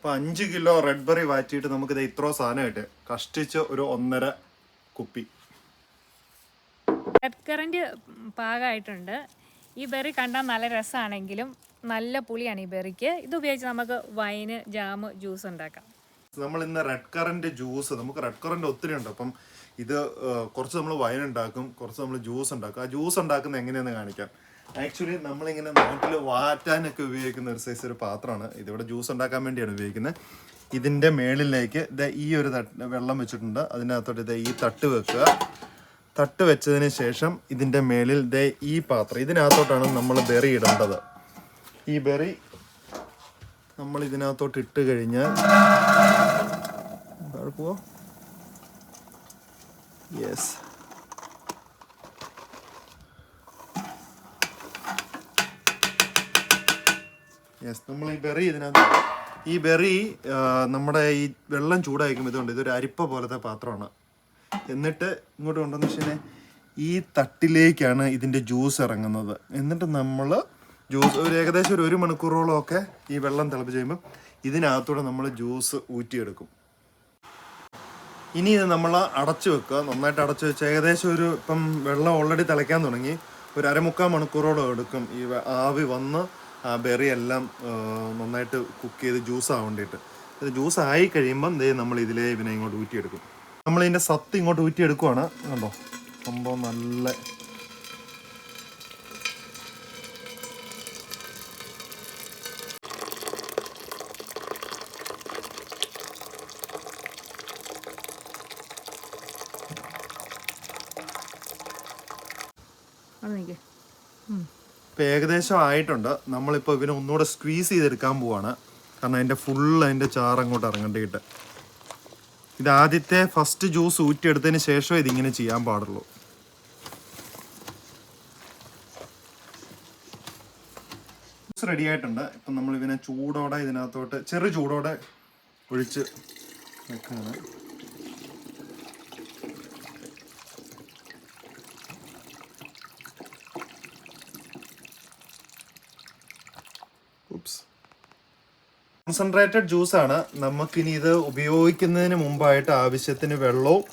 അപ്പോൾ അഞ്ച് kilo red berry വാറ്റിയിട്ട് നമുക്കിത് ഇത്രോ സാധനം കിട്ടും കഷ്ടിച്ച് ഒരു ഒന്നര കുപ്പി. റെഡ് കറന്റ് പാകമായിട്ടുണ്ട് ഈ ബെറി കണ്ടാൽ നല്ല രസമാണെങ്കിലും നല്ല പുളിയാണ് ഈ ബെറിക്ക് ഇത് ഉപയോഗിച്ച് നമുക്ക് വൈന് ജാമ് ജ്യൂസ് ഉണ്ടാക്കാം. നമ്മൾ ഇന്ന് റെഡ് കറന്റ് ജ്യൂസ് നമുക്ക് റെഡ് കറന്റ് ഒത്തിരി ഉണ്ട്. അപ്പം ഇത് കുറച്ച് നമ്മൾ വൈൻ ഉണ്ടാക്കും കുറച്ച് നമ്മൾ ജ്യൂസ് ഉണ്ടാക്കും. ആ ജ്യൂസ് ഉണ്ടാക്കുന്നത് എങ്ങനെയാണെന്ന് കാണിക്കാം. ആക്ച്വലി നമ്മളിങ്ങനെ നാട്ടിൽ വാറ്റാനൊക്കെ ഉപയോഗിക്കുന്ന ഒരു സൈസ് ഒരു പാത്രമാണ്. ഇതിവിടെ ജ്യൂസ് ഉണ്ടാക്കാൻ വേണ്ടിയാണ് ഉപയോഗിക്കുന്നത്. ഇതിന്റെ മേളിലേക്ക് ദേ ഈ ഒരു തട്ട് വെള്ളം വെച്ചിട്ടുണ്ട്. അതിനകത്തോട്ട് ഇത് ഈ തട്ട് വെക്കുക. തട്ട് വെച്ചതിന് ശേഷം ഇതിന്റെ മേളിൽ ദേ ഈ പാത്രം ഇതിനകത്തോട്ടാണ് നമ്മൾ ബെറി ഇടേണ്ടത്. ഈ ബെറി നമ്മൾ ഇതിനകത്തോട്ട് ഇട്ട് കഴിഞ്ഞാൽ താഴെ പോവോ? യെസ് യെസ് നമ്മൾ ഈ ബെറി ഇതിനകത്ത് ഈ ബെറി നമ്മുടെ ഈ വെള്ളം ചൂടായിരിക്കുമ്പോൾ ഇതുകൊണ്ട് ഇതൊരു അരിപ്പ പോലത്തെ പാത്രമാണ്. എന്നിട്ട് ഇങ്ങോട്ട് കൊണ്ടുവന്ന് വെച്ചാൽ ഈ തട്ടിലേക്കാണ് ഇതിന്റെ ജ്യൂസ് ഇറങ്ങുന്നത്. എന്നിട്ട് നമ്മൾ ജ്യൂസ് ഒരു ഏകദേശം ഒരു ഒരു മണിക്കൂറോളം ഒക്കെ ഈ വെള്ളം തിളപ്പിച്ച് ചെയ്യുമ്പോൾ ഇതിനകത്തൂടെ നമ്മൾ ജ്യൂസ് ഊറ്റിയെടുക്കും. ഇനി ഇത് നമ്മൾ അടച്ചു വെക്കുക. നന്നായിട്ട് അടച്ചു വെച്ച് ഏകദേശം ഒരു ഇപ്പം വെള്ളം ഓൾറെഡി തിളയ്ക്കാൻ തുടങ്ങി. ഒരു അരമുക്കാൽ മണിക്കൂറോളം എടുക്കും ഈ ആവി വന്ന് ആ ബെറി എല്ലാം നന്നായിട്ട് കുക്ക് ചെയ്ത് ജ്യൂസ് ആവാൻ വേണ്ടിയിട്ട് ഇത് ജ്യൂസ് ആയി കഴിയുമ്പം ദേ നമ്മൾ ഇതിലേ ഇവനെ ഇങ്ങോട്ട് ഊറ്റിയെടുക്കും. നമ്മൾ ഇതിന്റെ സത്ത് ഇങ്ങോട്ട് ഊറ്റിയെടുക്കുവാണ്. കണ്ടോ? സംഭവം നല്ല ഇപ്പം ഏകദേശം ആയിട്ടുണ്ട്. നമ്മളിപ്പോൾ ഇവനെ ഒന്നുകൂടെ സ്ക്വീസ് ചെയ്തെടുക്കാൻ പോവാണ്. കാരണം അതിന്റെ ഫുൾ അതിന്റെ ചാറ് അങ്ങോട്ട് ഇറങ്ങേണ്ടിയിട്ട്. ഇത് ആദ്യത്തെ ഫസ്റ്റ് ജ്യൂസ് ഊറ്റിയെടുത്തതിന് ശേഷം ഇതിങ്ങനെ ചെയ്യാൻ പാടുള്ളൂ. ജ്യൂസ് റെഡി ആയിട്ടുണ്ട്. ഇപ്പം നമ്മൾ ഇവനെ ചൂടോടെ ഇതിനകത്തോട്ട് ചെറു ചൂടോടെ ഒഴിച്ച് വെക്കുകയാണ്. ഉപ്സ് കോൺസെൻട്രേറ്റഡ് ജ്യൂസാണ് നമുക്കിനി ഇത് ഉപയോഗിക്കുന്നതിന് മുമ്പായിട്ട് ആവശ്യത്തിന് വെള്ളവും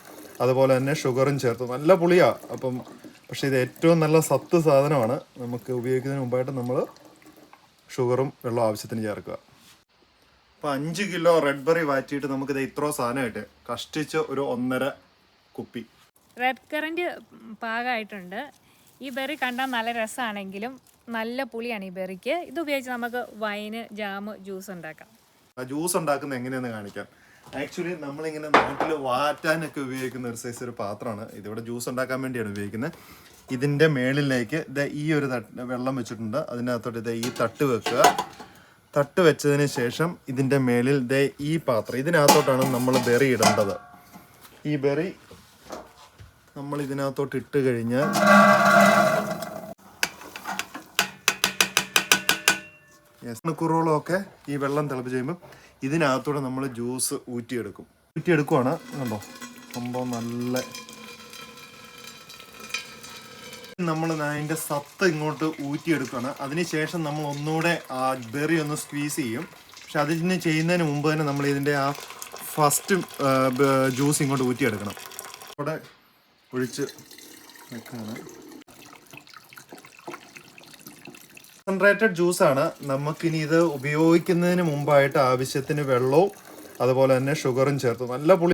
അതുപോലെ തന്നെ ഷുഗറും ചേർത്ത്. നല്ല പുളിയാ അപ്പം പക്ഷേ ഇത് ഏറ്റവും നല്ല സത്ത് സാധനമാണ്. നമുക്ക് ഉപയോഗിക്കുന്നതിന് മുമ്പായിട്ട് നമ്മൾ ഷുഗറും വെള്ളവും ആവശ്യത്തിന് ചേർക്കുക. അപ്പോൾ അഞ്ച് കിലോ റെഡ് ബെറി വാറ്റിയിട്ട് നമുക്കിത് ഇത്രോ സാധനമായിട്ട്. കഷ്ടിച്ച് ഒരു ഒന്നര കുപ്പി. റെഡ് കറന്റ് പാകമായിട്ടുണ്ട് ഈ ബെറി കണ്ടാൽ നല്ല രസമാണെങ്കിലും നല്ല പുളിയാണ് ഈ ബെറിക്ക്. ഇത് ഉപയോഗിച്ച് നമുക്ക് വൈന് ജാം ജ്യൂസ് ഉണ്ടാക്കാം. ജ്യൂസ് ഉണ്ടാക്കുന്നത് എങ്ങനെയാണെന്ന് കാണിക്കാം. ആക്ച്വലി നമ്മളിങ്ങനെ നാട്ടിൽ വാറ്റാനൊക്കെ ഉപയോഗിക്കുന്ന ഒരു സൈസ് ഒരു പാത്രമാണ്. ഇതിവിടെ ജ്യൂസ് ഉണ്ടാക്കാൻ വേണ്ടിയാണ് ഉപയോഗിക്കുന്നത്. ഇതിന്റെ മേളിലേക്ക് ഇത് ഈ ഒരു വെള്ളം വെച്ചിട്ടുണ്ട്. അതിനകത്തോട്ട് ദേ ഈ തട്ട് വെക്കുക. തട്ട് വെച്ചതിന് ശേഷം ഇതിന്റെ മേളിൽ ദേ ഈ പാത്രം ഇതിനകത്തോട്ടാണ് നമ്മൾ ബെറി ഇടേണ്ടത്. ഈ ബെറി നമ്മൾ ഇതിനകത്തോട്ട് ഇട്ട് കഴിഞ്ഞാൽ യെസ് മണിക്കൂറോളം ഒക്കെ ഈ വെള്ളം തിളപ്പിച്ച് ചെയ്യുമ്പോൾ ഇതിനകത്തൂടെ നമ്മൾ ജ്യൂസ് ഊറ്റിയെടുക്കും. ഊറ്റിയെടുക്കുവാണ് കണ്ടോ? സംഭവം നല്ല നമ്മൾ അതിന്റെ സത്ത് ഇങ്ങോട്ട് ഊറ്റിയെടുക്കുകയാണ്. അതിനുശേഷം നമ്മൾ ഒന്നുകൂടെ ആ ബെറി ഒന്ന് സ്ക്വീസ് ചെയ്യും. പക്ഷെ അതിന് ചെയ്യുന്നതിന് മുമ്പ് തന്നെ നമ്മൾ ഇതിന്റെ ആ ഫസ്റ്റ് ജ്യൂസ് ഇങ്ങോട്ട് ഊറ്റിയെടുക്കണം. അവിടെ ഒഴിച്ച് വെക്കാണ്. കോൺസെൻട്രേറ്റഡ് ജ്യൂസാണ് നമുക്കിനി ഇത് ഉപയോഗിക്കുന്നതിന് മുമ്പായിട്ട് ആവശ്യത്തിന് വെള്ളവും അതുപോലെ തന്നെ ഷുഗറും ചേർത്ത്. നല്ല പുളി